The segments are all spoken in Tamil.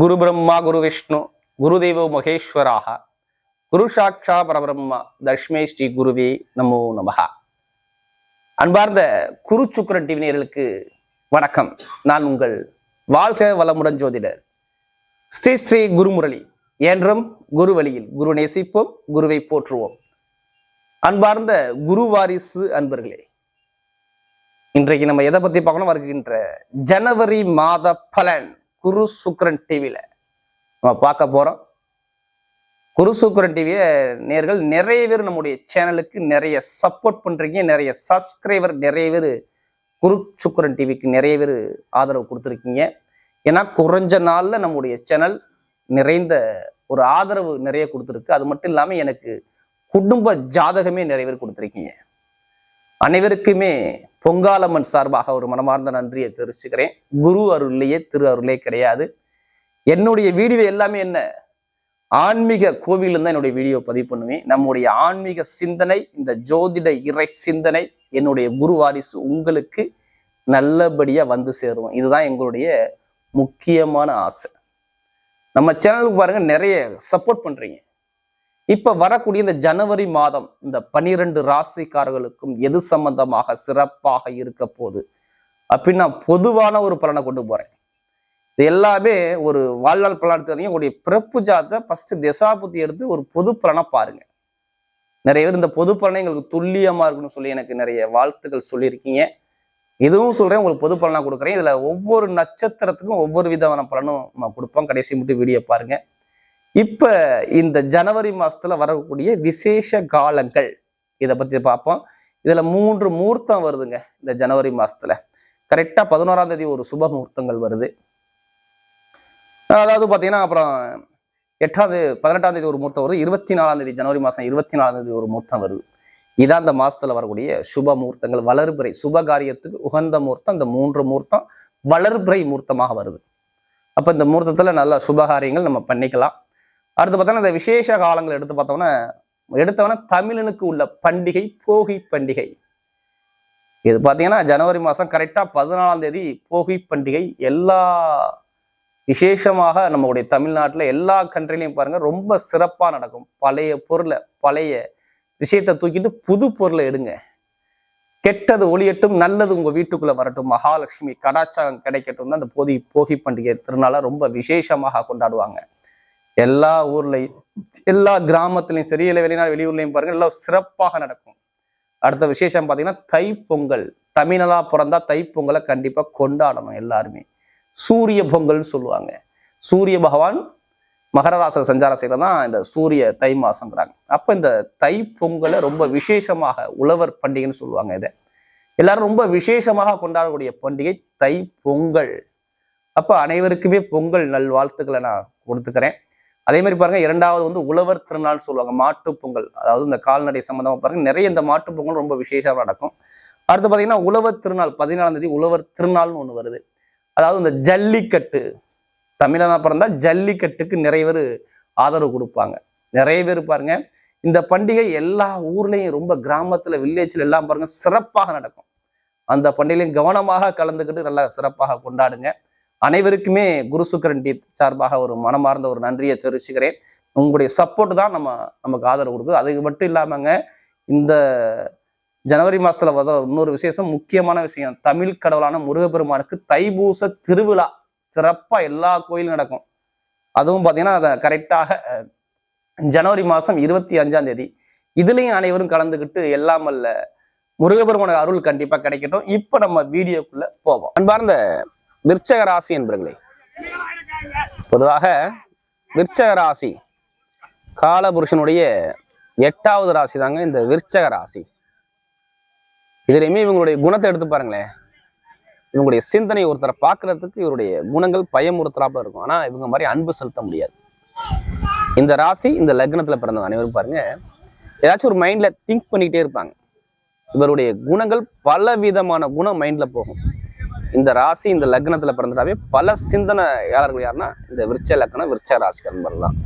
குரு பிரம்மா குரு விஷ்ணு குருதேவோ மகேஸ்வராக குரு சாட்சா பரபிரம்மா தஷ்மே ஸ்ரீ குருவே நமோ நமகா அன்பார்ந்த குரு சுக்கரன் டிவி வணக்கம். நான் உங்கள் வாழ்க வளமுடன் ஜோதிடர் ஸ்ரீ ஸ்ரீ குருமுரளி. என்றும் குரு வழியில் குரு நேசிப்போம் குருவை போற்றுவோம். அன்பார்ந்த குரு வாரிசு அன்பர்களே இன்றைக்கு நம்ம எதை பத்தி பார்க்கணும்? வருகின்ற ஜனவரி மாத பலன். குரு சுக்ரன் டிவியில் நம்ம பார்க்க போகிறோம் குரு சுக்ரன் டிவியை நேர்கள் நிறைய பேர் நம்முடைய சேனலுக்கு நிறைய சப்போர்ட் பண்ணுறீங்க நிறைய சப்ஸ்கிரைபர் நிறைய பேர் குரு சுக்ரன் டிவிக்கு நிறைய பேர் ஆதரவு கொடுத்துருக்கீங்க. ஏன்னா குறைஞ்ச நாளில் நம்முடைய சேனல் நிறைந்த ஒரு ஆதரவு நிறைய கொடுத்துருக்கு. அது மட்டும் இல்லாமல் எனக்கு குடும்ப ஜாதகமே நிறைய பேர் கொடுத்துருக்கீங்க. அனைவருக்குமே பொங்காலம்மன் சார்பாக ஒரு மனமார்ந்த நன்றியை தெரிவிச்சுக்கிறேன். குரு அருள்லையே திரு அருளே கிடையாது. என்னுடைய வீடியோ எல்லாமே என்ன? ஆன்மீக கோவிலில் தான் என்னுடைய வீடியோ பதிவு பண்ணுவேன். நம்முடைய ஆன்மீக சிந்தனை இந்த ஜோதிட இறை சிந்தனை என்னுடைய குரு வாரிசு உங்களுக்கு நல்லபடியாக வந்து சேருவோம் இதுதான் எங்களுடைய முக்கியமான ஆசை. நம்ம சேனலுக்கு பாருங்க நிறைய சப்போர்ட் பண்றீங்க. இப்ப வரக்கூடிய இந்த ஜனவரி மாதம் இந்த பனிரெண்டு ராசிக்காரர்களுக்கும் எது சம்பந்தமாக சிறப்பாக இருக்க போகுது? அப்படின்னு நான் பொதுவான ஒரு பலனை கொண்டு போறேன். இது எல்லாமே ஒரு வாழ்நாள் பலன் தெரியும் உங்களுடைய பிறப்பு ஜாத்தை ஃபர்ஸ்ட் திசாபுத்தி எடுத்து ஒரு பொது பலனை பாருங்க. நிறைய பேர் இந்த பொது பலனை எங்களுக்கு துல்லியமா இருக்குன்னு சொல்லி எனக்கு நிறைய வாழ்த்துக்கள் சொல்லியிருக்கீங்க. இதுவும் சொல்றேன் உங்களுக்கு பொது பலனா கொடுக்குறேன். இதுல ஒவ்வொரு நட்சத்திரத்துக்கும் ஒவ்வொரு விதமான பலனும் நம்ம கொடுப்போம். கடைசி மட்டும் வீடியோ பாருங்க. இப்போ இந்த ஜனவரி மாதத்தில் வரக்கூடிய விசேஷ காலங்கள் இதை பற்றி பார்ப்போம். இதில் மூன்று முகூர்த்தம் வருதுங்க இந்த ஜனவரி மாசத்துல. கரெக்டாக பதினோராம் தேதி ஒரு சுப முகூர்த்தங்கள் வருது. அதாவது பார்த்தீங்கன்னா அப்புறம் எட்டாவது பதினெட்டாம் தேதி ஒரு முகூர்த்தம் வருது. இருபத்தி நாலாம் தேதி ஜனவரி மாதம் இருபத்தி நாலாம் தேதி ஒரு முகூர்த்தம் வருது. இதான் அந்த மாசத்துல வரக்கூடிய சுப முகூர்த்தங்கள் வளர்பிறை சுப காரியத்துக்கு உகந்த முகூர்த்தம். இந்த மூன்று முகூர்த்தம் வளர்பிறை முகூர்த்தமாக வருது. அப்போ இந்த முகூர்த்தத்தில் நல்ல சுபகாரியங்கள் நம்ம பண்ணிக்கலாம். அடுத்து பார்த்தோன்னா இந்த விசேஷ காலங்கள் எடுத்து பார்த்தோம்னா எடுத்தவன தமிழனுக்கு உள்ள பண்டிகை போகி பண்டிகை. இது பார்த்தீங்கன்னா ஜனவரி மாதம் கரெக்டாக பதினாலாம் தேதி போகி பண்டிகை. எல்லா விசேஷமாக நம்மளுடைய தமிழ்நாட்டில் எல்லா கண்ட்ரிலையும் பாருங்க ரொம்ப சிறப்பாக நடக்கும். பழைய பொருளை பழைய விஷயத்தை தூக்கிட்டு புது பொருளை எடுங்க. கெட்டது ஒளியட்டும் நல்லது உங்கள் வீட்டுக்குள்ளே வரட்டும். மகாலட்சுமி கடாச்சாரம் கிடைக்கட்டும் தான் அந்த போதி போகி பண்டிகை திருநாளை ரொம்ப விசேஷமாக கொண்டாடுவாங்க. எல்லா ஊர்லையும் எல்லா கிராமத்துலயும் சரி இல்லை வெளிநாடு வெளியூர்லையும் பாருங்க எல்லாம் சிறப்பாக நடக்கும். அடுத்த விசேஷம் பார்த்தீங்கன்னா தைப்பொங்கல். பொங்கல் தமிழனா பிறந்தா தைப்பொங்கலை கண்டிப்பாக கொண்டாடணும் எல்லாருமே. சூரிய பொங்கல்னு சொல்லுவாங்க. சூரிய பகவான் மகர ராச சஞ்சார செய்யல தான் இந்த சூரிய தை மாசங்கிறாங்க அப்போ இந்த தை பொங்கலை ரொம்ப விசேஷமாக உழவர் பண்டிகைன்னு சொல்லுவாங்க இதை. எல்லாரும் ரொம்ப விசேஷமாக கொண்டாடக்கூடிய பண்டிகை தை பொங்கல் அப்போ அனைவருக்குமே பொங்கல் நல்வாழ்த்துக்களை நான் கொடுத்துக்கிறேன். அதே மாதிரி பாருங்க இரண்டாவது வந்து உழவர் திருநாள் சொல்லுவாங்க மாட்டு பொங்கல். அதாவது இந்த கால்நடை சம்பந்தமா பாருங்க நிறைய இந்த மாட்டு பொங்கல் ரொம்ப விசேஷமா நடக்கும். அடுத்து பாத்தீங்கன்னா உழவர் திருநாள் பதினாலாம் தேதி உழவர் திருநாள்னு ஒண்ணு வருது. அதாவது இந்த ஜல்லிக்கட்டு தமிழனா பிறந்தா ஜல்லிக்கட்டுக்கு நிறைய பேர் ஆதரவு கொடுப்பாங்க. நிறைய பேர் பாருங்க இந்த பண்டிகை எல்லா ஊர்லயும் ரொம்ப கிராமத்துல வில்லேஜ்ல எல்லாம் பாருங்க சிறப்பாக நடக்கும். அந்த பண்டிகையிலையும் கவனமாக கலந்துக்கிட்டு நல்லா சிறப்பாக கொண்டாடுங்க. அனைவருக்குமே குரு சுக்கரன் டீத் சார்பாக ஒரு மனமார்ந்த ஒரு நன்றியை தெரிவிச்சுக்கிறேன். உங்களுடைய சப்போர்ட் தான் நம்ம நமக்கு ஆதரவு கொடுக்குது. அதுக்கு மட்டும் இல்லாமங்க இந்த ஜனவரி மாதத்தில் வர இன்னொரு விசேஷம் முக்கியமான விஷயம் தமிழ் கடவுளான முருகப்பெருமானுக்கு தைபூச திருவிழா. சிறப்பாக எல்லா கோயிலும் நடக்கும். அதுவும் பார்த்தீங்கன்னா அதை கரெக்டாக ஜனவரி மாதம் இருபத்தி அஞ்சாம் தேதி. இதுலேயும் அனைவரும் கலந்துக்கிட்டு எல்லாம் அல்ல முருகப்பெருமான அருள் கண்டிப்பாக கிடைக்கட்டும். இப்போ நம்ம வீடியோக்குள்ளே போவோம். அன்பார்ந்த விற்சக ராசி என்பர்களே. பொதுவாக விற்சக ராசி காலபுருஷனுடைய எட்டாவது ராசி தாங்க இந்த விற்சக ராசி. இதுலையுமே இவங்களுடைய குணத்தை எடுத்து பாருங்களேன். இவங்களுடைய சிந்தனை ஒருத்தரை பார்க்கறதுக்கு இவருடைய குணங்கள் பயமுறுத்தலாப்புல இருக்கும். ஆனா இவங்க மாதிரி அன்பு செலுத்த முடியாது. இந்த ராசி இந்த லக்னத்துல பிறந்தவங்க அனைவரும் பாருங்க. ஏதாச்சும் ஒரு மைண்ட்ல திங்க் பண்ணிக்கிட்டே இருப்பாங்க. இவருடைய குணங்கள் பல விதமான குணம் மைண்ட்ல போகும். இந்த ராசி இந்த லக்னத்துல பிறந்துட்டாவே பல சிந்தனையாளர்கள் யாருன்னா இந்த விருச்ச லக்னம் விருச்ச ராசி நண்பர்கள் தான்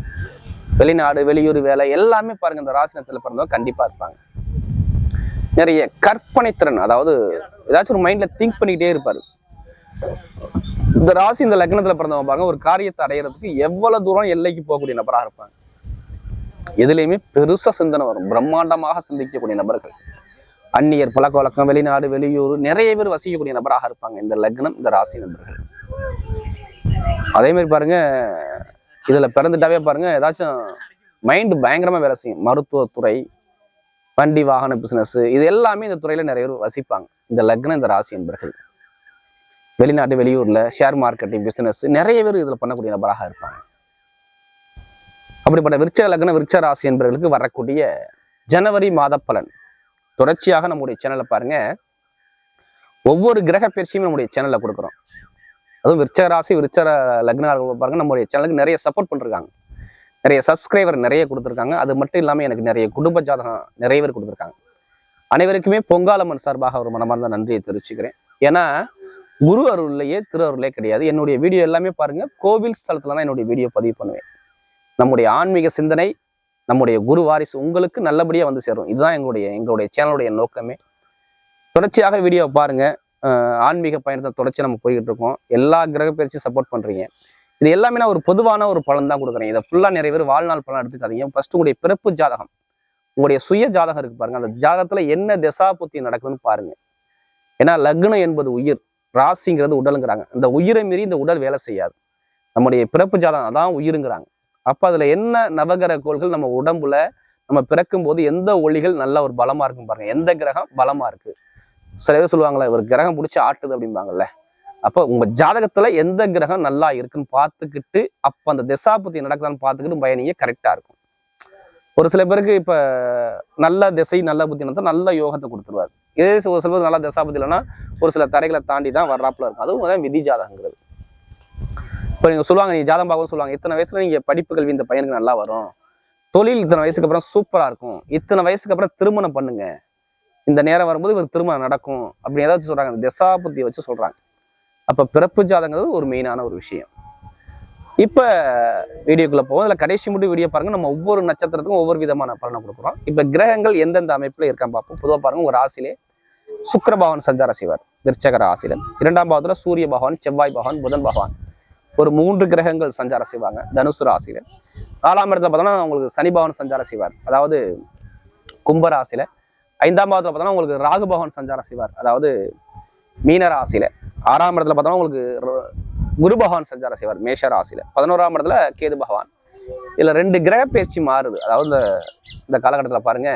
வெளிநாடு வெளியூர் வேலை எல்லாமே பாருங்க இந்த ராசி பிறந்தவங்க கண்டிப்பா இருப்பாங்க. நிறைய கற்பனை திறன் அதாவது ஏதாச்சும் ஒரு மைண்ட்ல திங்க் பண்ணிக்கிட்டே இருப்பாரு. இந்த ராசி இந்த லக்னத்துல பிறந்தவங்க பாருங்க ஒரு காரியத்தை அடையிறதுக்கு எவ்வளவு தூரம் எல்லைக்கு போகக்கூடிய நபராக இருப்பாங்க. எதுலையுமே பெருசா சிந்தனை வரும். பிரம்மாண்டமாக சிந்திக்கக்கூடிய நபர்கள். அந்நியர் பழக்க வழக்கம் வெளிநாடு வெளியூர் நிறைய பேர் வசிக்கக்கூடிய நபராக இருப்பாங்க இந்த லக்னம் இந்த ராசி நபர்கள் அதே மாதிரி பாருங்க இதுல பிறந்துட்டாவே பாருங்க ஏதாச்சும் மைண்ட் பயங்கரமா வேலை செய்யும். மருத்துவத்துறை வண்டி வாகன பிசினஸ் இது எல்லாமே இந்த துறையில நிறைய பேர் வசிப்பாங்க. இந்த லக்னம் இந்த ராசி என்பர்கள் வெளிநாட்டு வெளியூர்ல ஷேர் மார்க்கெட்டிங் பிசினஸ் நிறைய பேர் இதுல பண்ணக்கூடிய நபராக இருப்பாங்க. அப்படிப்பட்ட விருச்ச லக்ன விருச்ச ராசி என்பவர்களுக்கு வரக்கூடிய ஜனவரி மாத பலன். தொடர்ச்சியாக நம்முடைய சேனலை பாருங்க. ஒவ்வொரு கிரக பயிற்சியும் நம்முடைய சேனலில் கொடுக்குறோம். அதுவும் விருச்ச ராசி விருச்ச லக்னார்கள் பாருங்க நம்முடைய சேனலுக்கு நிறைய சப்போர்ட் பண்ணிருக்காங்க. நிறைய சப்ஸ்கிரைபர் நிறைய கொடுத்துருக்காங்க. அது மட்டும் இல்லாமல் எனக்கு நிறைய குடும்ப ஜாதகம் நிறைய பேர் கொடுத்துருக்காங்க. அனைவருக்குமே பொங்காலம்மன் சார்பாக ஒரு மனமார்ந்த நன்றியை தெரிவிச்சுக்கிறேன். ஏன்னா குரு அருள்லையே திரு அருளே கிடையாது. என்னுடைய வீடியோ எல்லாமே பாருங்க. கோவில் ஸ்தலத்துல தான் என்னுடைய வீடியோ பதிவு பண்ணுவேன். நம்முடைய ஆன்மீக சிந்தனை நம்முடைய குரு வாரிசு உங்களுக்கு நல்லபடியாக வந்து சேரும். இதுதான் எங்களுடைய எங்களுடைய சேனலுடைய நோக்கமே. தொடர்ச்சியாக வீடியோ பாருங்க. ஆன்மீக பயணத்தை தொடர்ச்சி நம்ம போய்கிட்டு இருக்கோம். எல்லா கிரக பயிற்சியும் சப்போர்ட் பண்ணுறீங்க இது எல்லாமே நான் ஒரு பொதுவான ஒரு பலன் தான் கொடுக்குறேன். இதை ஃபுல்லாக நிறைய பேர் வாழ்நாள் பலன் எடுத்துக்காதீங்க. ஃபர்ஸ்ட் உங்களுடைய பிறப்பு ஜாதகம். உங்களுடைய சுய ஜாதகம் இருக்கு பாருங்க. அந்த ஜாதகத்தில் என்ன திசா புத்தி நடக்குதுன்னு பாருங்க. ஏன்னா லக்னம் என்பது உயிர். ராசிங்கிறது உடலுங்கிறாங்க. இந்த உயிரை மீறி இந்த உடல் வேலை செய்யாது. நம்முடைய பிறப்பு ஜாதகம் அதான் உயிருங்கிறாங்க. அப்போ அதில் என்ன நவகிரக கோள்கள் நம்ம உடம்புல நம்ம பிறக்கும் போது எந்த ஒளிகள் நல்ல ஒரு பலமா இருக்கும் பாருங்க. எந்த கிரகம் பலமா இருக்கு? சில பேர் சொல்லுவாங்களே ஒரு கிரகம் பிடிச்சி ஆட்டுது அப்படிம்பாங்கல்ல. அப்போ உங்கள் ஜாதகத்தில் எந்த கிரகம் நல்லா இருக்குன்னு பார்த்துக்கிட்டு அப்போ அந்த திசாபத்தி நடக்குதான்னு பார்த்துக்கிட்டு பயணிங்க கரெக்டாக இருக்கும். ஒரு சில பேருக்கு இப்போ நல்ல திசை நல்ல புத்தி நடத்தா நல்ல யோகத்தை கொடுத்துருவாரு. இதே ஒரு சில பேர் நல்ல திசாபத்தி இல்லைன்னா ஒரு சில தடைகளை தாண்டி தான் வர்றாப்புல இருக்கும். அதுவும் தான் விதி ஜாதகங்கிறது. இப்போ நீங்க சொல்லுவாங்க நீங்கள் ஜாதம் பார்க்கவும் சொல்லுவாங்க இத்தனை வயசுல நீங்க படிப்பு கல்வி இந்த பையனுக்கு நல்லா வரும். தொழில் இத்தனை வயசுக்கு அப்புறம் சூப்பரா இருக்கும். இத்தனை வயசுக்கு அப்புறம் திருமணம் பண்ணுங்க. இந்த நேரம் வரும்போது இவர் திருமணம் நடக்கும் அப்படின்னு ஏதாச்சும் சொல்றாங்க. அந்த தசாபுத்தியை வச்சு சொல்றாங்க. அப்ப பிறப்பு ஜாதங்கிறது ஒரு மெயினான ஒரு விஷயம். இப்ப வீடியோக்குள்ள போவோம். இதுல கடைசி முடிவு வீடியோ பாருங்க. நம்ம ஒவ்வொரு நட்சத்திரத்துக்கும் ஒவ்வொரு விதமான பலனை கொடுக்குறோம். இப்ப கிரகங்கள் எந்தெந்த அமைப்புல இருக்கான்னு பார்ப்போம். பொதுவாக பாருங்க ஒரு ராசியிலே சுக்கிர பகவான் சஞ்சார செய்வார். விருச்சக ஆசிரியர் இரண்டாம் பாவத்துல சூரிய பகவான் செவ்வாய் பகவான் புதன் பகவான். ஒரு மூன்று கிரகங்கள் சஞ்சாரம் செய்வாங்க. தனுசு ராசியில. நாலாம் இடத்துல பார்த்தோம்னா உங்களுக்கு சனி பகவான் சஞ்சாரம் செய்வார். அதாவது கும்ப ராசியில. ஐந்தாம் பாவத்துல பார்த்தோம்னா உங்களுக்கு ராகு பகவான் சஞ்சாரம் செய்வார். அதாவது மீன ராசியில. ஆறாம் இடத்துல பார்த்தோம்னா உங்களுக்கு குரு பகவான் சஞ்சாரம் செய்வார் மேஷ ராசியில. பதினோராம் இடத்துல கேது பகவான். இதுல ரெண்டு கிரக பயிற்சி மாறுது. அதாவது இந்த இந்த காலகட்டத்துல பாருங்க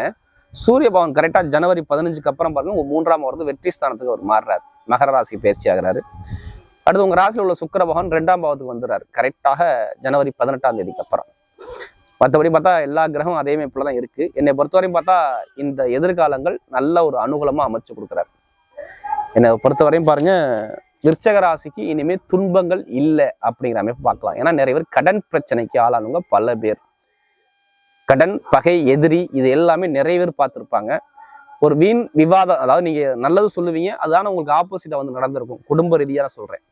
சூரிய பகவான் கரெக்டா ஜனவரி பதினஞ்சுக்கு அப்புறம் பாருங்க உங்க மூன்றாம் வருது வெற்றி ஸ்தானத்துக்கு அவர் மாறுறாரு. மகர ராசி பயிற்சி ஆகுறாரு. அடுத்து உங்க ராசியில் உள்ள சுக்கர பகவான் ரெண்டாம் பாவத்துக்கு வந்துடுறாரு. கரெக்டாக ஜனவரி பதினெட்டாம் தேதிக்கு அப்புறம். மற்றபடி பார்த்தா எல்லா கிரகமும் அதே மாதிரி தான் இருக்கு. என்னை பொறுத்தவரையும் பார்த்தா இந்த எதிர்காலங்கள் நல்ல ஒரு அனுகூலமா அமைச்சு கொடுக்குறாரு. என்னை பொறுத்தவரையும் பாருங்க விற்சக ராசிக்கு இனிமே துன்பங்கள் இல்லை அப்படிங்கிற அமைப்பு பார்க்கலாம். ஏன்னா நிறைய பேர் கடன் பிரச்சனைக்கு ஆளானவங்க பல பேர். கடன் பகை எதிரி இது எல்லாமே நிறைய பேர் பார்த்துருப்பாங்க. ஒரு வீண் விவாதம் அதாவது நீங்க நல்லது சொல்லுவீங்க அதுதான் உங்களுக்கு ஆப்போசிட்டா வந்து நடந்திருக்கும். குடும்ப ரீதியா நான் சொல்றேன்.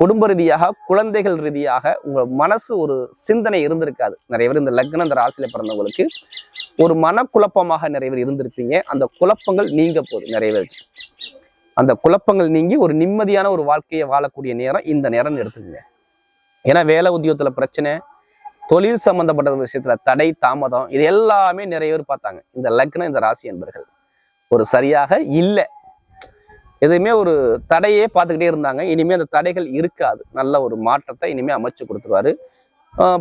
குடும்ப ரீதியாக குழந்தைகள் ரீதியாக உங்கள் மனசு ஒரு சிந்தனை இருந்திருக்காது. நிறைய பேர் இந்த லக்னம் இந்த ராசியில் பிறந்தவங்களுக்கு ஒரு மனக்குழப்பமாக நிறைய பேர் இருந்திருப்பீங்க. அந்த குழப்பங்கள் நீங்க போகுது நிறைய பேருக்கு. அந்த குழப்பங்கள் நீங்கி ஒரு நிம்மதியான ஒரு வாழ்க்கையை வாழக்கூடிய நேரம் இந்த நேரம் எடுத்துக்கங்க. ஏன்னா வேலை உத்தியோகத்தில் பிரச்சனை தொழில் சம்பந்தப்பட்ட விஷயத்துல தடை தாமதம் இது எல்லாமே நிறைய பேர் பார்த்தாங்க. இந்த லக்னம் இந்த ராசி என்பர்கள். ஒரு சரியாக இல்லை. எதுவுமே ஒரு தடையே பார்த்துக்கிட்டே இருந்தாங்க. இனிமே அந்த தடைகள் இருக்காது. நல்ல ஒரு மாற்றத்தை இனிமே அமைச்சு கொடுத்துருவாரு.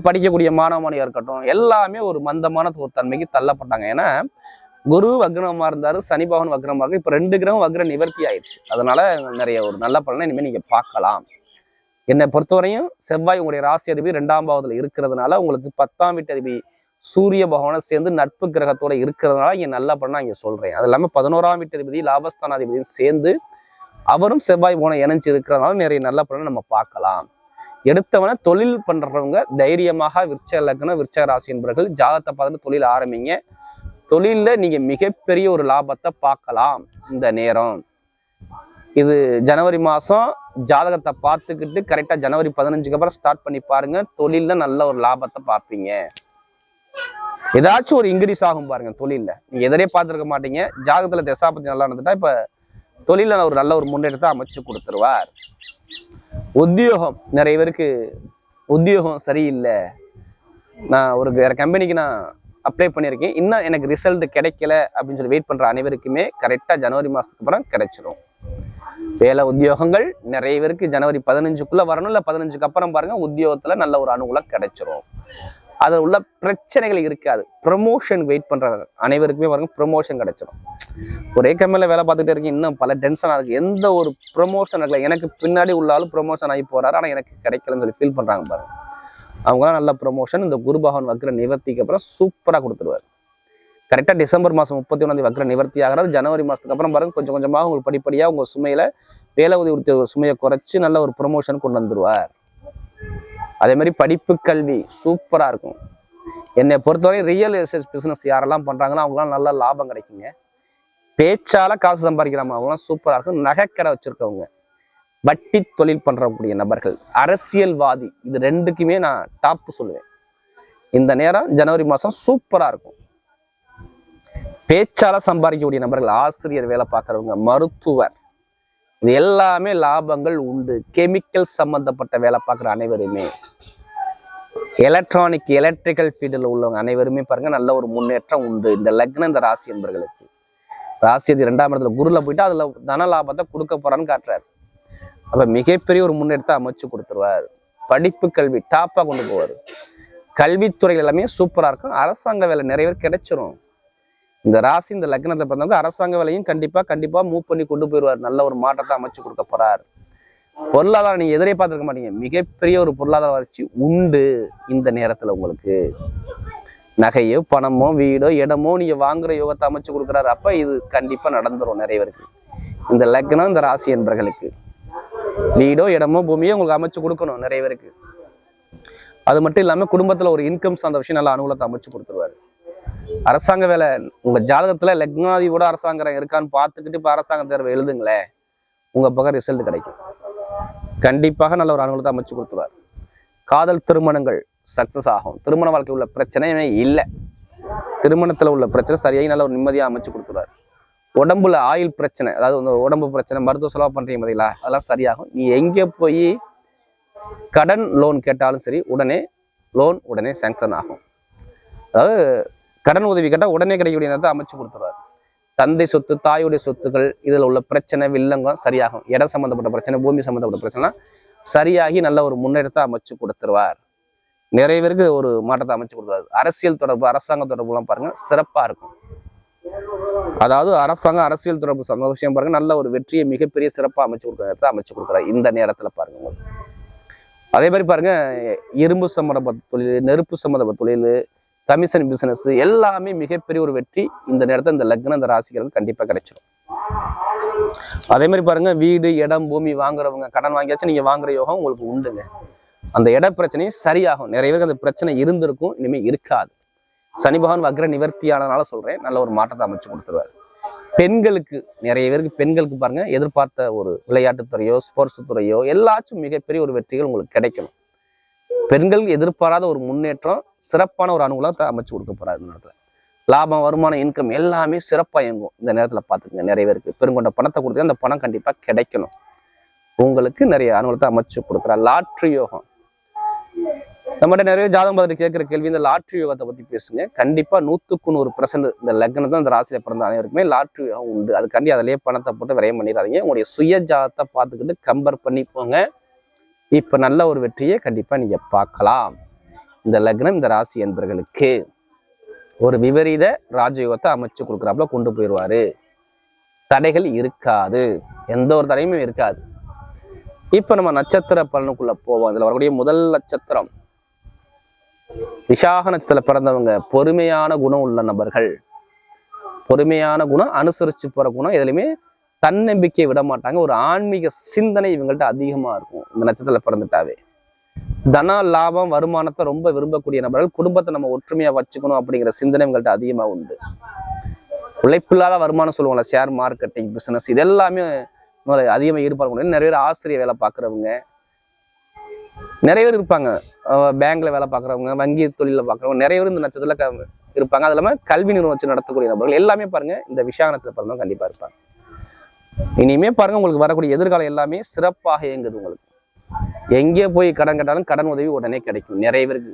படிக்கக்கூடிய மாணவ மாணவியாக இருக்கட்டும் எல்லாமே ஒரு மந்தமான ஒரு தன்மைக்கு தள்ளப்பட்டாங்க. ஏன்னா குரு வக்ரமாக இருந்தார் சனி பகவான் வக்ரமா இருக்கு ரெண்டு கிரகம் வக்ர நிவர்த்தி ஆயிடுச்சு. அதனால நிறைய ஒரு நல்ல பலனை இனிமேல் நீங்கள் பார்க்கலாம். என்னை பொறுத்தவரையும் செவ்வாய் உங்களுடைய ராசி அதிபதி ரெண்டாம் பாவத்தில் இருக்கிறதுனால உங்களுக்கு பத்தாம் வீட்டு அதிபதி சூரிய பகவானை சேர்ந்து நட்பு கிரகத்தோட இருக்கிறதுனால இங்க நல்ல பண்ண இங்க சொல்றேன். அது இல்லாமல் பதினோராம் வீட்டு லாபஸ்தானாதிபதியும் சேர்ந்து அவரும் செவ்வாய் போன இணைஞ்சு இருக்கிறதுனால நிறைய நல்ல பலனை நம்ம பார்க்கலாம். எடுத்தவன தொழில் பண்றவங்க தைரியமாக விருச்ச லக்னம் விருச்ச ராசி என்பவர்கள் ஜாதகத்தை பார்த்துட்டு தொழில் ஆரம்பிங்க. தொழிலில் நீங்க மிகப்பெரிய ஒரு லாபத்தை பார்க்கலாம் இந்த நேரம். இது ஜனவரி மாசம். ஜாதகத்தை பார்த்துக்கிட்டு கரெக்டா ஜனவரி பதினஞ்சுக்கு அப்புறம் ஸ்டார்ட் பண்ணி பாருங்க. தொழிலில் நல்ல ஒரு லாபத்தை பார்ப்பீங்க. ஏதாச்சும் ஒரு இன்க்ரீஸ் ஆகும் பாருங்க தொழிலில். நீங்க எதிரே பார்த்துருக்க மாட்டீங்க. ஜாதகத்துல தசாபத்தி நல்லா நடந்துட்டா இப்ப தொழில ஒரு நல்ல ஒரு முன்னேற்றத்தை அமைச்சு கொடுத்துருவார். உத்தியோகம் நிறைய பேருக்கு உத்தியோகம் சரியில்லை. நான் ஒரு வேற கம்பெனிக்கு நான் அப்ளை பண்ணியிருக்கேன். இன்னும் எனக்கு ரிசல்ட் கிடைக்கல அப்படின்னு சொல்லி வெயிட் பண்ற அனைவருக்குமே கரெக்டா ஜனவரி மாதத்துக்கு அப்புறம் கிடைச்சிரும். வேலை உத்தியோகங்கள் நிறைய பேருக்கு ஜனவரி பதினஞ்சுக்குள்ள வரணும். இல்ல பதினஞ்சுக்கு அப்புறம் பாருங்க உத்தியோகத்துல நல்ல ஒரு அனுகூலம் கிடைச்சிரும். அதில் உள்ள பிரச்சனைகள் இருக்காது. ப்ரமோஷன் வெயிட் பண்ணுறாங்க அனைவருக்குமே பாருங்க ப்ரமோஷன் கிடைச்சிடும் ஒரே கம்மியில் வேலை பார்த்துட்டே இருக்கேன் இன்னும் பல டென்ஷனாக இருக்குது எந்த ஒரு ப்ரமோஷன் இருக்கல எனக்கு பின்னாடி உள்ளாலும் ப்ரமோஷன் ஆகி போகிறாரு ஆனால் எனக்கு கிடைக்கலன்னு சொல்லி ஃபீல் பண்ணுறாங்க பாருங்க. அவங்களாம் நல்ல ப்ரமோஷன் இந்த குரு பகவான் வக்ர நிவர்த்திக்கு அப்புறம் சூப்பராக கொடுத்துருவார். கரெக்டாக டிசம்பர் மாதம் முப்பத்தி ஒன்றாம் வக்ர நிவர்த்தி ஆகிறார். ஜனவரி மாதத்துக்கு அப்புறம் பாருங்க கொஞ்சம் கொஞ்சமாக உங்களுக்கு படிப்படியாக உங்கள் சுமையில் வேலை உதவி கொடுத்த சுமையை குறைச்சி நல்ல ஒரு ப்ரமோஷன் கொண்டு வந்துடுவார் அதே மாதிரி படிப்பு கல்வி சூப்பராக இருக்கும். என்னை பொறுத்தவரை ரியல் எஸ்டேட் பிஸ்னஸ் யாரெல்லாம் பண்ணுறாங்கன்னா அவங்களாம் நல்ல லாபம் கிடைக்குங்க. பேச்சால காசு சம்பாதிக்கிறாம அவங்களாம் சூப்பராக இருக்கும். நகைக்கடை வச்சிருக்கவங்க வட்டி தொழில் பண்ணுறக்கூடிய நபர்கள் அரசியல்வாதி இது ரெண்டுக்குமே நான் டாப் சொல்லுவேன். இந்த நேரம் ஜனவரி மாதம் சூப்பராக இருக்கும். பேச்சால சம்பாதிக்கக்கூடிய நபர்கள் ஆசிரியர் வேலை பார்க்குறவங்க மருத்துவர் இது எல்லாமே லாபங்கள் உண்டு. கெமிக்கல் சம்பந்தப்பட்ட வேலை பார்க்குற அனைவருமே. எலக்ட்ரானிக் எலக்ட்ரிக்கல் ஃபீல்டில் உள்ளவங்க அனைவருமே பாருங்க நல்ல ஒரு முன்னேற்றம் உண்டு. இந்த லக்னம் இந்த ராசி என்பர்களுக்கு. ராசி அது இரண்டாம் இடத்துல குருல போயிட்டு அதுல தன லாபத்தை கொடுக்க போறான்னு காட்டுறாரு. அப்ப மிகப்பெரிய ஒரு முன்னேற்றத்தை அமைச்சு கொடுத்துருவார். படிப்பு கல்வி டாப்பா கொண்டு போவார். கல்வித்துறைகள் எல்லாமே சூப்பரா இருக்கும். அரசாங்க வேலை நிறைய பேர் கிடைச்சிரும். இந்த ராசி இந்த லக்னத்தை பிறந்தவங்க அரசாங்க வேலையும் கண்டிப்பாக கண்டிப்பாக மூவ் பண்ணி கொண்டு போயிடுவார். நல்ல ஒரு மாற்றத்தை அமைச்சு கொடுக்க போறார். பொருளாதாரம் நீங்க எதிரே பார்த்துருக்க மாட்டீங்க. மிகப்பெரிய ஒரு பொருளாதார வளர்ச்சி உண்டு இந்த நேரத்துல உங்களுக்கு. நகையோ பணமோ வீடோ இடமோ நீங்க வாங்குற யோகத்தை அமைச்சு கொடுக்குறாரு. அப்ப இது கண்டிப்பா நடந்துடும் நிறைய பேருக்கு. இந்த லக்னம் இந்த ராசி என்பர்களுக்கு. வீடோ இடமோ பூமியோ உங்களுக்கு அமைச்சு கொடுக்கணும் நிறைய பேருக்கு. அது மட்டும் இல்லாம குடும்பத்துல ஒரு இன்கம் சார்ந்த விஷயம் நல்ல அனுகூலத்தை அமைச்சு கொடுத்துருவாரு. அரசாங்க வேலை உங்கள் ஜாதகத்தில் லக்னாதியோட அரசாங்கம் இருக்கான்னு பார்த்துக்கிட்டு இப்போ அரசாங்க தேர்வு எழுதுங்களேன். உங்கள் பக்கம் ரிசல்ட் கிடைக்கும். கண்டிப்பாக நல்ல ஒரு அனுகூலத்தை அமைச்சு கொடுத்துருவார். காதல் திருமணங்கள் சக்ஸஸ் ஆகும். திருமண வாழ்க்கை உள்ள பிரச்சனையுமே இல்லை. திருமணத்தில் உள்ள பிரச்சனை சரியாகி நல்ல ஒரு நிம்மதியாக அமைச்சு கொடுத்துருவார். உடம்புல ஆயில் பிரச்சனை அதாவது இந்த உடம்பு பிரச்சனை மருத்துவ செலவு பண்ணுறீங்க பார்த்தீங்களா அதெல்லாம் சரியாகும். நீ எங்கே போய் கடன் லோன் கேட்டாலும் சரி உடனே லோன் உடனே சேங்ஷன் ஆகும். அதாவது கடன் உதவி கேட்டால் உடனே கிடைக்கக்கூடிய நேரத்தை அமைச்சு கொடுத்துருவார் தந்தை சொத்து தாயுடைய சொத்துக்கள் இதில் உள்ள பிரச்சனை வில்லங்கம் சரியாகும். இடம் சம்மந்தப்பட்ட பிரச்சனை பூமி சம்மந்தப்பட்ட பிரச்சனை சரியாகி நல்ல ஒரு முன்னேற்றத்தை அமைச்சு கொடுத்துருவார். நிறைய பேருக்கு ஒரு மாற்றத்தை அமைச்சு கொடுத்துருவார் அரசியல் தொடர்பு அரசாங்க தொடர்புலாம் பாருங்க சிறப்பா இருக்கும். அதாவது அரசாங்கம் அரசியல் தொடர்பு சம்மந்த விஷயம் பாருங்க நல்ல ஒரு வெற்றியை மிகப்பெரிய சிறப்பா அமைச்சு கொடுக்குற நேரத்தை அமைச்சு கொடுக்குறாரு. இந்த நேரத்துல பாருங்க உங்களுக்கு. அதே மாதிரி பாருங்க இரும்பு சம்மந்தப்பட்ட தொழில் நெருப்பு சம்மந்தப்பட்ட தொழில் கமிஷன் பிசினஸ் எல்லாமே மிகப்பெரிய ஒரு வெற்றி. இந்த நேரத்தில் இந்த லக்னம் இந்த ராசிகளுக்கு கண்டிப்பாக கிடைச்சிடும் அதே மாதிரி பாருங்க வீடு இடம் பூமி வாங்குறவங்க கடன் வாங்கியாச்சும் நீங்க வாங்குற யோகம் உங்களுக்கு உண்டுங்க. அந்த இட பிரச்சனையும் சரியாகும். நிறைய பேருக்கு அந்த பிரச்சனை இருந்திருக்கும் இனிமே இருக்காது. சனி பகவான் வக்ர நிவர்த்தியானதுனால சொல்றேன் நல்ல ஒரு மாற்றத்தை அமைச்சு கொடுத்துருவாரு. பெண்களுக்கு நிறைய பேருக்கு பெண்களுக்கு பாருங்க எதிர்பார்த்த ஒரு விளையாட்டுத்துறையோ ஸ்போர்ட்ஸ் துறையோ எல்லாச்சும் மிகப்பெரிய ஒரு வெற்றிகள் உங்களுக்கு கிடைக்கணும். பெண்கள் எதிர்பாராத ஒரு முன்னேற்றம் சிறப்பான ஒரு அனுகூலத்தை அமைச்சு கொடுக்க போறாரு இந்த நேரத்துல. லாபம் வருமானம் இன்கம் எல்லாமே சிறப்பா இயங்கும் இந்த நேரத்துல பாத்துக்கங்க. நிறைய பேருக்கு பெருங்கொண்ட பணத்தை கொடுத்து அந்த பணம் கண்டிப்பா கிடைக்கணும். உங்களுக்கு நிறைய அனுகூலத்தை அமைச்சு கொடுக்குற லாட்ரி யோகம். நம்மகிட்ட நிறைய ஜாதகம் பார்த்துட்டு கேட்கிற கேள்வி இந்த லாட்ரி யோகத்தை பத்தி பேசுங்க. கண்டிப்பா நூத்துக்கு நூறு பர்சன்ட் இந்த லக்னத்தை இந்த ராசியில பிறந்த அனைவருக்குமே லாட்ரி யோகம் உண்டு. அதுக்காண்டி அதிலேயே பணத்தை போட்டு விரையம் பண்ணிடாதீங்க. உங்களுடைய சுய ஜாதத்தை பார்த்துக்கிட்டு கம்பேர் பண்ணி போங்க. இப்ப நல்ல ஒரு வெற்றியை கண்டிப்பா நீங்க பார்க்கலாம். இந்த லக்னம் இந்த ராசி என்பர்களுக்கு ஒரு விபரீத ராஜயோகத்தை அமைச்சு கொடுக்குறாப்புல கொண்டு போயிடுவாரு. தடைகள் இருக்காது. எந்த ஒரு தடையுமே இருக்காது. இப்ப நம்ம நட்சத்திர பலனுக்குள்ள போவோம். இதில் வரக்கூடிய முதல் நட்சத்திரம். விசாக நட்சத்திரத்தில் பிறந்தவங்க பொறுமையான குணம் உள்ள நபர்கள். பொறுமையான குணம் அனுசரிச்சு போகிற குணம் எதுலையுமே தன்னம்பிக்கையை விட மாட்டாங்க ஒரு ஆன்மீக சிந்தனை இவங்கள்ட்ட அதிகமா இருக்கும். இந்த நட்சத்திரத்தில் பிறந்துட்டாவே. தன லாபம் வருமானத்தை ரொம்ப விரும்பக்கூடிய நபர்கள் குடும்பத்தை நம்ம ஒற்றுமையா வச்சுக்கணும் அப்படிங்கிற சிந்தனை இவங்கள்ட்ட அதிகமா உண்டு. உழைப்பில்லாத வருமானம் சொல்லுவாங்களா ஷேர் மார்க்கெட்டிங் பிசினஸ் இது எல்லாமே அதிகமாக அதிகமா ஈடுபாடு நிறைய பேர் ஆசிரியர் வேலை பார்க்குறவங்க. நிறைய பேர் இருப்பாங்க. பேங்க்ல வேலை பார்க்குறவங்க வங்கி தொழில பார்க்குறவங்க நிறைய பேர் இந்த நட்சத்திரத்துல இருப்பாங்க. அது இல்லாமல் கல்வி நிறுவனம் வச்சு நடத்தக்கூடிய நபர்கள் எல்லாமே பாருங்க இந்த விஷாக நட்சத்திரம் பிறந்தவங்க கண்டிப்பா இருப்பாங்க. இனிமே பாருங்க உங்களுக்கு வரக்கூடிய எதிர்காலம் எல்லாமே சிறப்பாக இயங்குது உங்களுக்கு. எங்கே போய் கடன் கேட்டாலும் கடன் உதவி உடனே கிடைக்கும். நிறைய பேருக்கு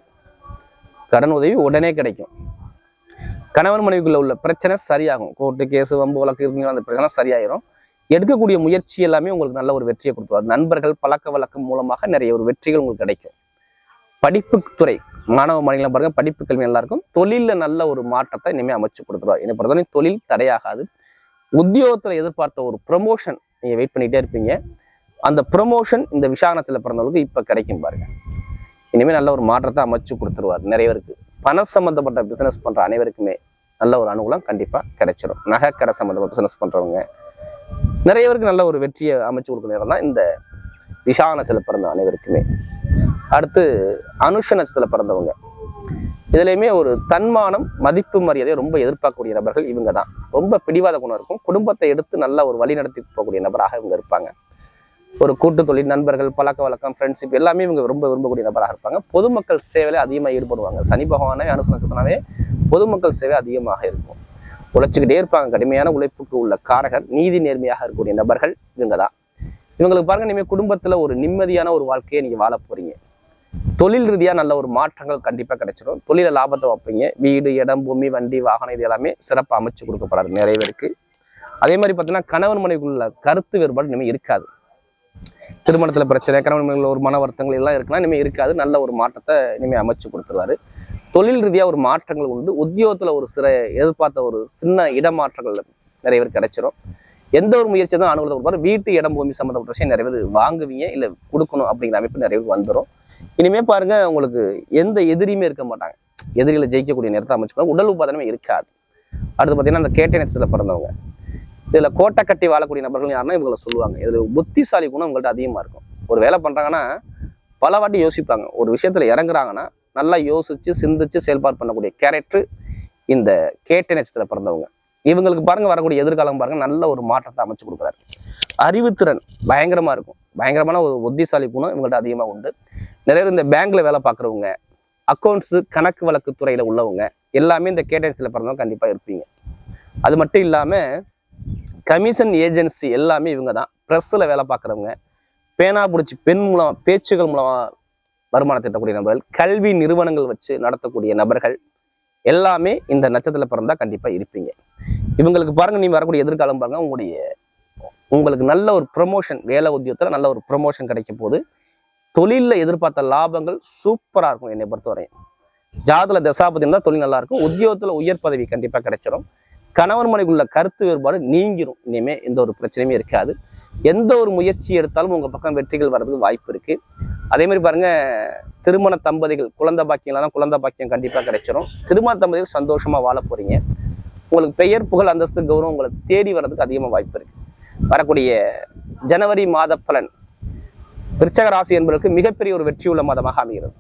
கடன் உதவி உடனே கிடைக்கும். கணவன் மனைவிக்குள்ள உள்ள பிரச்சனை சரியாகும். கோர்ட்டு கேஸ் வம்பு வழக்கு இருக்குங்க அந்த பிரச்சனை சரியாயிரும். எடுக்கக்கூடிய முயற்சி எல்லாமே உங்களுக்கு நல்ல ஒரு வெற்றியை கொடுத்துருவார் நண்பர்கள் பழக்க வழக்கம் மூலமாக நிறைய ஒரு வெற்றிகள் உங்களுக்கு கிடைக்கும். படிப்பு துறை மாணவ மாணவிகளை பாருங்க படிப்பு கல்வி நல்லா இருக்கும் தொழில்ல நல்ல ஒரு மாற்றத்தை இனிமே அமைச்சு கொடுத்துருவார். என்னை பொறுத்தவரை தொழில் தடையாகாது. உத்தியோகத்தில் எதிர்பார்த்த ஒரு ப்ரொமோஷன் நீங்கள் வெயிட் பண்ணிகிட்டே இருப்பீங்க. அந்த ப்ரொமோஷன் இந்த விசாகனத்துல பிறந்தவங்களுக்கு இப்போ கிடைக்கும் பாருங்க. இனிமேல் நல்ல ஒரு மாற்றத்தை அமைச்சு கொடுத்துருவார் நிறைய பேருக்கு. பண சம்மந்தப்பட்ட பிஸ்னஸ் பண்ணுற அனைவருக்குமே நல்ல ஒரு அனுகூலம் கண்டிப்பாக கிடைச்சிடும் நகைக்கடை சம்மந்தப்பட்ட பிஸ்னஸ் பண்ணுறவங்க நிறைய பேருக்கு நல்ல ஒரு வெற்றியை அமைச்சு கொடுக்குற நேரம் தான் இந்த விஷா நட்சத்திரத்தில் பிறந்த அனைவருக்குமே. அடுத்து அனுஷ நட்சத்திரத்தில் பிறந்தவங்க. இதுலையுமே ஒரு தன்மானம் மதிப்பு மரியாதையை ரொம்ப எதிர்பார்க்கக்கூடிய நபர்கள் இவங்க தான் ரொம்ப பிடிவாத குணம் இருக்கும். குடும்பத்தை எடுத்து நல்ல ஒரு வழி நடத்தி போகக்கூடிய நபராக இவங்க இருப்பாங்க. ஒரு கூட்டு தொழில் நண்பர்கள் பழக்க வழக்கம் ஃப்ரெண்ட்ஷிப் எல்லாமே இவங்க ரொம்ப விரும்பக்கூடிய நபராக இருப்பாங்க. பொதுமக்கள் சேவையில அதிகமாக ஈடுபடுவாங்க. சனி பகவானே அனுச பொதுமக்கள் சேவை அதிகமாக இருக்கும். உழைச்சிக்கிட்டே இருப்பாங்க. கடுமையான உழைப்புக்கு உள்ள காரகர் நீதி நேர்மையாக இருக்கக்கூடிய நபர்கள் இவங்க தான் இவங்களுக்கு பாருங்க இனிமேல் குடும்பத்துல ஒரு நிம்மதியான ஒரு வாழ்க்கையை நீங்க வாழ போறீங்க. தொழில் ரீதியா நல்ல ஒரு மாற்றங்கள் கண்டிப்பா கிடைச்சிடும் தொழில லாபத்தை வைப்பீங்க வீடு இடம் பூமி வண்டி வாகனம் இது எல்லாமே சிறப்பாக அமைச்சு கொடுக்கப்படாது நிறைய பேருக்கு. அதே மாதிரி பார்த்தீங்கன்னா கணவன் மனைவிக்குள்ள கருத்து வேறுபாடு இனிமேல் இருக்காது. திருமணத்தில் பிரச்சனை கணவன் மனைவிக்குள்ள ஒரு மன வருத்தங்கள் எல்லாம் இருக்குன்னா இனிமேல் இருக்காது. நல்ல ஒரு மாற்றத்தை இனிமேல் அமைச்சு கொடுத்துருவாரு. தொழில் ரீதியா ஒரு மாற்றங்கள் உண்டு. உத்தியோகத்துல ஒரு சிற எதிர்பார்த்த ஒரு சின்ன இடமாற்றங்கள் நிறைய பேர் கிடைச்சிரும். எந்த ஒரு முயற்சி தான் அனுகூலத்தை கொடுப்பாரு. வீட்டு இடம் பூமி சம்மந்தப்பட்ட விஷயம் நிறைய பேர் வாங்குவீங்க இல்லை கொடுக்கணும் அப்படிங்கிற அமைப்பு நிறைய பேர் வந்துடும் இனிமே பாருங்க உங்களுக்கு எந்த எதிரியுமே இருக்க மாட்டாங்க. எதிரிகளை ஜெயிக்கக்கூடிய நேரத்தை அமைச்சுக்கணும் உடல் உபாதனமே இருக்காது. அடுத்து பார்த்தீங்கன்னா அந்த கேட்டை நட்சத்திரத்தில் பிறந்தவங்க. இதில் கோட்டை கட்டி வாழக்கூடிய நபர்கள் யாருன்னா இவங்களை சொல்லுவாங்க. இதில் புத்திசாலி குணம் உங்கள்கிட்ட அதிகமாக இருக்கும். ஒரு வேலை பண்ணுறாங்கன்னா பல வாட்டி யோசிப்பாங்க. ஒரு விஷயத்துல இறங்குறாங்கன்னா நல்லா யோசிச்சு சிந்திச்சு செயல்பாடு பண்ணக்கூடிய கேரக்டர் இந்த கேட்டை நட்சத்திரத்தில் பிறந்தவங்க. இவங்களுக்கு பாருங்க வரக்கூடிய எதிர்காலம் பாருங்க நல்ல ஒரு மாற்றத்தை அமைச்சு கொடுக்குறாரு. அறிவுத்திறன் பயங்கரமா இருக்கும். பயங்கரமான ஒரு புத்திசாலி குணம் இவங்கள்ட்ட அதிகமாக உண்டு. நிறைய பேர் இந்த பேங்க்ல வேலை பார்க்குறவங்க அக்கௌண்ட்ஸ் கணக்கு வழக்கு துறையில் உள்ளவங்க எல்லாமே இந்த கேட்டன்சியில் பிறந்தவங்க கண்டிப்பாக இருப்பீங்க. அது மட்டும் இல்லாமல் கமிஷன் ஏஜென்சி எல்லாமே இவங்க தான் ப்ரெஸ்ஸில் வேலை பார்க்குறவங்க பேனா பிடிச்சி பெண் மூலம் பேச்சுகள் மூலமாக வருமானம் திட்டக்கூடிய நபர்கள் கல்வி நிறுவனங்கள் வச்சு நடத்தக்கூடிய நபர்கள் எல்லாமே இந்த நட்சத்திரத்தில் பிறந்தா கண்டிப்பாக இருப்பீங்க. இவங்களுக்கு பாருங்க நீ வரக்கூடிய எதிர்காலம் பாருங்க உங்களுடைய உங்களுக்கு நல்ல ஒரு ப்ரொமோஷன் வேலை உத்தியோகத்தில் நல்ல ஒரு ப்ரொமோஷன் கிடைக்க போது தொழிலில் எதிர்பார்த்த லாபங்கள் சூப்பராக இருக்கும் என்னை பொறுத்தவரையும். ஜாதல தசாபதி இருந்தால் தொழில் நல்லா இருக்கும். உயர் பதவி கண்டிப்பாக கிடைச்சிரும். கணவன் மனைவிக்குள்ள கருத்து வேறுபாடு நீங்கிரும். இனிமே எந்த ஒரு பிரச்சனையுமே இருக்காது. எந்த ஒரு முயற்சி எடுத்தாலும் உங்கள் பக்கம் வெற்றிகள் வர்றதுக்கு வாய்ப்பு இருக்குது அதே மாதிரி பாருங்க திருமண தம்பதிகள் குழந்தை பாக்கியம்லாம் குழந்தை பாக்கியம் கண்டிப்பாக கிடைச்சிரும். திருமண தம்பதிகள் சந்தோஷமாக வாழ போறீங்க. உங்களுக்கு பெயர் புகழ் அந்தஸ்து கௌரவம் உங்களை தேடி வர்றதுக்கு அதிகமாக வாய்ப்பு இருக்குது வரக்கூடிய ஜனவரி மாத பலன் விருச்சக ராசி என்பதற்கு மிகப்பெரிய ஒரு வெற்றியுள்ள மதமாக அமைகிறது.